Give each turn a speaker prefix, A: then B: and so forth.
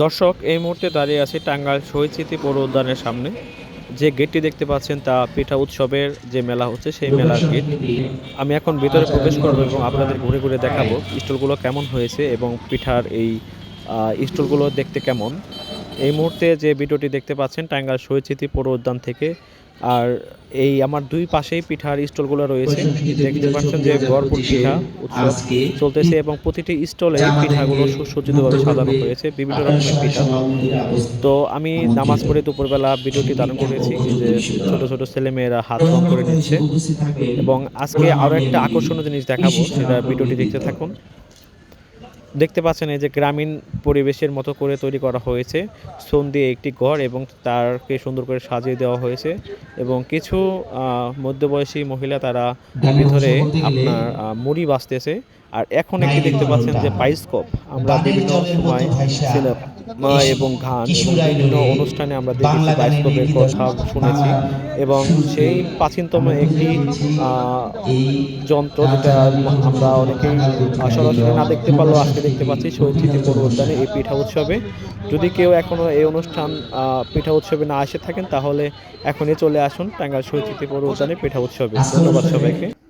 A: দর্শক এই মুহূর্তে দাঁড়িয়ে আছে টাঙ্গাইল শহীদ স্মৃতি পৌর উদ্যানের সামনে। যে গেটটি দেখতে পাচ্ছেন তা পিঠা উৎসবের যে মেলা হচ্ছে সেই মেলার গেট। আমি এখন ভিতরে প্রবেশ করব এবং আপনাদের ঘুরে ঘুরে দেখাবো স্টলগুলো কেমন হয়েছে এবং পিঠার এই স্টলগুলো দেখতে কেমন। এই মুহূর্তে যে ভিডিওটি দেখতে পাচ্ছেন টাঙ্গাইল শহীদ স্মৃতি পৌর উদ্যান থেকে আর এই আমার দুই পাশেই পিঠার স্টলগুলো রয়েছে। দেখতে পাচ্ছেন যে গড়পুর পিঠা উৎসব চলতেছে এবং প্রতিটি স্টলে পিঠাগুলো সুসজ্জিতভাবে সাজানো হয়েছে বিভিন্ন রকমের পিঠা। তো আমি নামাজ পড়ে দুপুরবেলা ভিডিওটি ধারণ করেছি যে ছোট ছোট ছেলেমেয়েরা হাত রং করে নিচ্ছে। এবং আজকে আরও একটা আকর্ষণীয় জিনিস দেখাবো সেটা ভিডিওটি দেখতে থাকুন। দেখতে পাচ্ছেন এই যে গ্রামীণ পরিবেশের মতো করে তৈরি করা হয়েছে। সোন দিয়ে একটি ঘর এবং তারকে সুন্দর করে সাজিয়ে দেওয়া হয়েছে এবং কিছু আহ, মধ্যবয়সী মহিলা তারা ধরে আপনার মুড়ি বাঁচতেছে। আর এখন একটি দেখতে পাচ্ছেন যে বাইস্কোপ আমরা বিভিন্ন সময় এবং গান বিভিন্ন অনুষ্ঠানে আমরা দেখেছি বাইস্কোপের কথা শুনেছি। এবং সেই প্রাচীনতম একটি আহ, যন্ত্র যেটা আমরা অনেকেই সরাসরি না দেখতে পারলেও আজকে দেখতে পাচ্ছি শহীদ স্মৃতি পৌর উদ্যানে এই পিঠা উৎসবে। যদি কেউ এখনও এই অনুষ্ঠান আহ, পিঠা উৎসবে না এসে থাকেন তাহলে এখনই চলে আসুন টাঙ্গাইল শহীদ স্মৃতি পৌর উদ্যানে পিঠা উৎসবে। ধন্যবাদ সবাইকে।